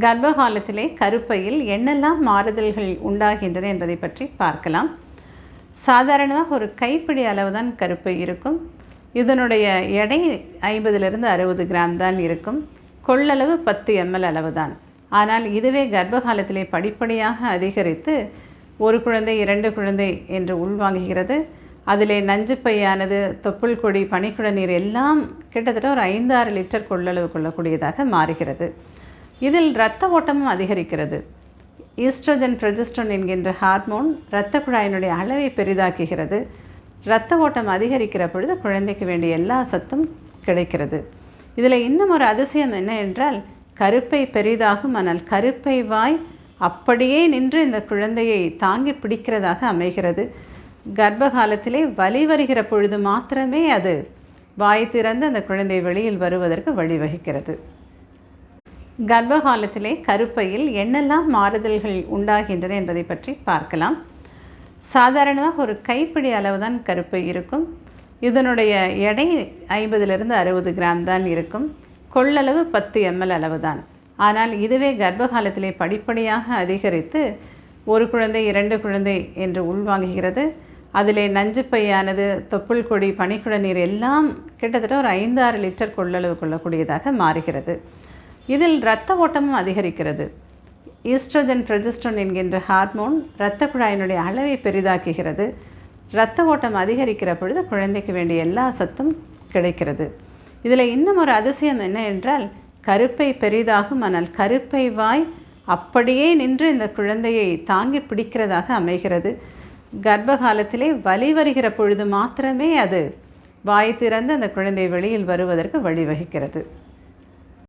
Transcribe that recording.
கர்ப்பகாலத்திலே கருப்பையில் என்னெல்லாம் மாறுதல்கள் உண்டாகின்றன என்பதை பற்றி பார்க்கலாம். சாதாரணமாக ஒரு கைப்பிடி அளவு தான் கருப்பை இருக்கும். இதனுடைய எடை ஐம்பதிலிருந்து அறுபது கிராம் தான் இருக்கும். கொள்ளளவு பத்து எம்எல் அளவு தான் ஆனால் இதுவே கர்ப்பகாலத்திலே படிப்படியாக அதிகரித்து ஒரு குழந்தை இரண்டு குழந்தை என்று உள்வாங்குகிறது. அதிலே நஞ்சுப்பையானது தொப்புள் கொடி பனிக்குழநீர் எல்லாம் கிட்டத்தட்ட ஒரு ஐந்தாறு லிட்டர் கொள்ளளவு கொள்ளக்கூடியதாக மாறுகிறது. இதில் இரத்த ஓட்டமும் அதிகரிக்கிறது. ஈஸ்ட்ரோஜன் ப்ரொஜெஸ்ட்ரோன் என்கின்ற ஹார்மோன் இரத்த குழாயினுடைய அளவை பெரிதாக்குகிறது. இரத்த ஓட்டம் அதிகரிக்கிற பொழுது குழந்தைக்கு வேண்டிய எல்லா சத்தும் கிடைக்கிறது. இதில் இன்னும் ஒரு அதிசயம் என்ன என்றால் கருப்பை பெரிதாகும் ஆனால் கருப்பை வாய் அப்படியே நின்று இந்த குழந்தையை தாங்கி பிடிக்கிறதாக அமைகிறது. கர்ப்ப காலத்திலே வலி வருகிற பொழுது மாத்திரமே அது வாய் திறந்து அந்த குழந்தை வெளியில் வருவதற்கு வழிவகுக்கிறது. கர்ப்ப காலத்திலே கருப்பையில் என்னெல்லாம் மாறுதல்கள் உண்டாகின்றன என்பதை பற்றி பார்க்கலாம். சாதாரணமாக ஒரு கைப்பிடி அளவு தான் கருப்பை இருக்கும். இதனுடைய எடை ஐம்பதுலேருந்து அறுபது கிராம் தான் இருக்கும். கொள்ளளவு பத்து எம்எல் அளவு தான் ஆனால் இதுவே கர்ப்ப காலத்திலே படிப்படியாக அதிகரித்து ஒரு குழந்தை இரண்டு குழந்தை என்று உள்வாங்குகிறது. அதிலே நஞ்சுப்பையானது தொப்புள் கொடி பனிக்குழநீர் எல்லாம் கிட்டத்தட்ட ஒரு ஐந்தாறு லிட்டர் கொள்ளளவு கொள்ளக்கூடியதாக மாறுகிறது. இதில் இரத்த ஓட்டமும் அதிகரிக்கிறது. ஈஸ்ட்ரஜன் ப்ரொஜெஸ்ட்ரோன் என்கின்ற ஹார்மோன் இரத்த குழாயினுடைய அளவை பெரிதாக்குகிறது. இரத்த ஓட்டம் அதிகரிக்கிற பொழுது குழந்தைக்கு வேண்டிய எல்லா சத்தும் கிடைக்கிறது. இதில் இன்னும் ஒரு அதிசயம் என்ன என்றால் கருப்பை பெரிதாகும் ஆனால் கருப்பை வாய் அப்படியே நின்று இந்த குழந்தையை தாங்கி பிடிக்கிறதாக அமைகிறது. கர்ப்ப காலத்திலே வலி வருகிற பொழுது மாத்திரமே அது வாய் திறந்து அந்த குழந்தை வெளியில் வருவதற்கு வழிவகுக்கிறது.